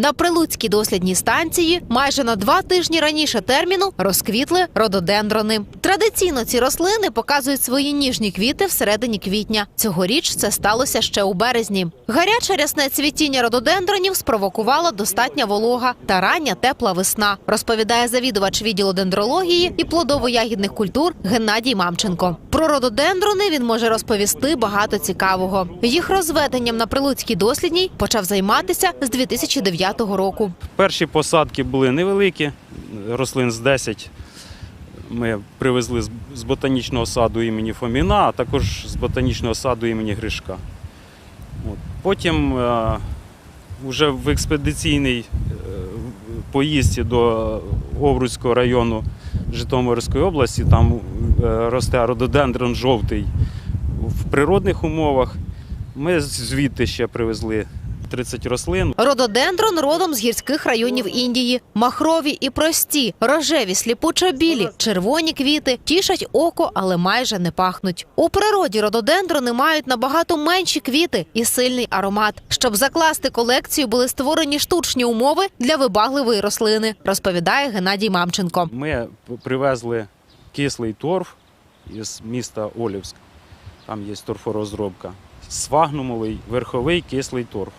На Прилуцькій дослідній станції майже на два тижні раніше терміну розквітли рододендрони. Традиційно ці рослини показують свої ніжні квіти всередині квітня. Цьогоріч це сталося ще у березні. Гаряче рясне цвітіння рододендронів спровокувала достатня волога та рання тепла весна, розповідає завідувач відділу дендрології і плодово-ягідних культур Геннадій Мамченко. Про рододендрони він може розповісти багато цікавого. Їх розведенням на Прилуцькій дослідній почав займатися з 2009 року. Перші посадки були невеликі, рослин з 10. Ми привезли з- ботанічного саду імені Фоміна, а також з ботанічного саду імені Гришка. От. Потім е, вже в експедиційній е, поїздці до Овруцького району Житомирської області, там е, росте рододендрон жовтий в природних умовах. Ми звідти ще привезли 30 рослин. Рододендрон родом з гірських районів Індії. Махрові і прості, рожеві, сліпучо-білі, червоні квіти тішать око, але майже не пахнуть. У природі рододендрони мають набагато менші квіти і сильний аромат. Щоб закласти колекцію, були створені штучні умови для вибагливої рослини, розповідає Геннадій Мамченко. Ми привезли кислий торф із міста Олівськ. Там є торфорозробка. Свагнумовий верховий кислий торф.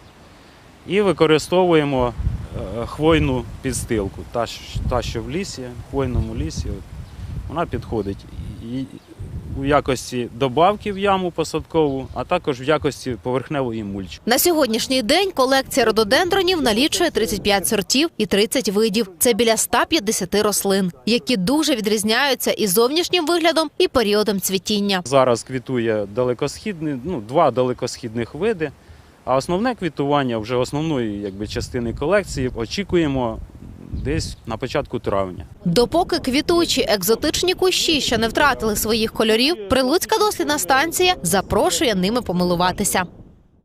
І використовуємо е, хвойну підстилку. Та, що в лісі, в хвойному лісі, вона підходить і у якості добавки в яму посадкову, а також в якості поверхневої мульчі. На сьогоднішній день колекція рододендронів налічує 35 сортів і 30 видів. Це біля 150 рослин, які дуже відрізняються і зовнішнім виглядом, і періодом цвітіння. Зараз квітує далекосхідний, ну, два далекосхідних види. А основне квітування вже основної якби, частини колекції очікуємо десь на початку травня. Допоки квітучі екзотичні кущі ще не втратили своїх кольорів, Прилуцька дослідна станція запрошує ними помилуватися.